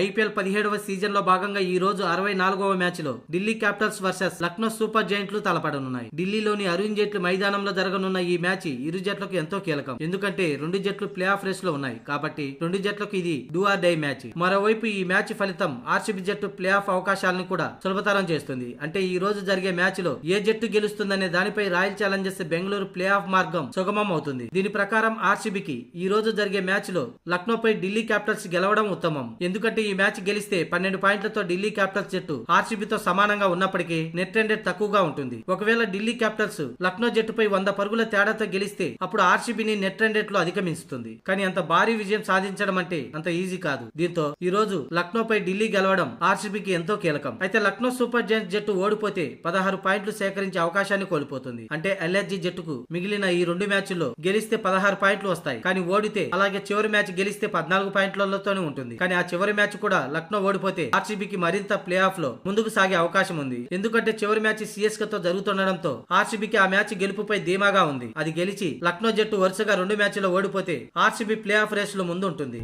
IPL పదిహేడవ సీజన్లో భాగంగా ఈ రోజు అరవై నాలుగవ మ్యాచ్లో Delhi capitals versus Lucknow super జైంట్లు తలపడనున్నాయి. ఢిల్లీలోని అరుణ్ జైట్లీ మైదానంలో జరగనున్న ఈ మ్యాచ్ ఇరు జట్లకు ఎంతో కీలకం. ఎందుకంటే రెండు జట్లు ప్లే ఆఫ్ రేస్లో ఉన్నాయి. కాబట్టి రెండు జట్లకు ఇది డూఆర్ డై మ్యాచ్. మరోవైపు ఈ మ్యాచ్ ఫలితం ఆర్సీబీ జట్టు ప్లే ఆఫ్ అవకాశాలను కూడా సులభతరం చేస్తుంది. అంటే ఈ రోజు జరిగే మ్యాచ్లో ఏ జట్టు గెలుస్తుందనే దానిపై royal challengers Bengaluru play off మార్గం సుగమం అవుతుంది దీని ప్రకారం ఆర్సీబీకి ఈ రోజు జరిగే మ్యాచ్లో లక్నోపై ఢిల్లీ క్యాపిటల్స్ గెలవడం ఉత్తమం. ఎందుకంటే ఈ మ్యాచ్ గెలిస్తే పన్నెండు పాయింట్లతో ఢిల్లీ క్యాపిటల్స్ జట్టు ఆర్సీబీతో సమానంగా ఉన్నప్పటికీ నెట్ రెండెడ్ తక్కువగా ఉంటుంది. ఒకవేళ ఢిల్లీ క్యాపిటల్స్ లక్నో జట్టుపై వంద పరుగుల తేడాతో గెలిస్తే అప్పుడు ఆర్సీబీని నెట్ రెండెడ్లో అధిగమిస్తుంది. కానీ అంత భారీ విజయం సాధించడం అంటే అంత ఈజీ కాదు. దీంతో ఈ రోజు లక్నోపై ఢిల్లీ గెలవడం ఆర్సీబీకి ఎంతో కీలకం. అయితే లక్నో సూపర్ జైంట్స్ జట్టు ఓడిపోతే పదహారు పాయింట్లు సేకరించే అవకాశాన్ని కోల్పోతుంది. అంటే ఎల్ఎస్జీ జట్టుకు మిగిలిన ఈ రెండు మ్యాచ్ల్లో గెలిస్తే పదహారు పాయింట్లు వస్తాయి. కానీ ఓడితే అలాగే చివరి మ్యాచ్ గెలిస్తే పద్నాలుగు పాయింట్లతోనే ఉంటుంది. కానీ ఆ చివరి మ్యాచ్ మ్యాచ్ కూడా లక్నో ఓడిపోతే ఆర్సీబీకి మరింత ప్లే ఆఫ్లో ముందుకు సాగే అవకాశం ఉంది. ఎందుకంటే చివరి మ్యాచ్ సిఎస్కే తో జరుగుతుండడంతో ఆర్సీబీకి ఆ మ్యాచ్ గెలుపుపై ధీమాగా ఉంది. అది గెలిచి లక్నో జట్టు వరుసగా రెండు మ్యాచ్లో ఓడిపోతే ఆర్సీబీ ప్లే ఆఫ్ రేస్లో ముందుంటుంది.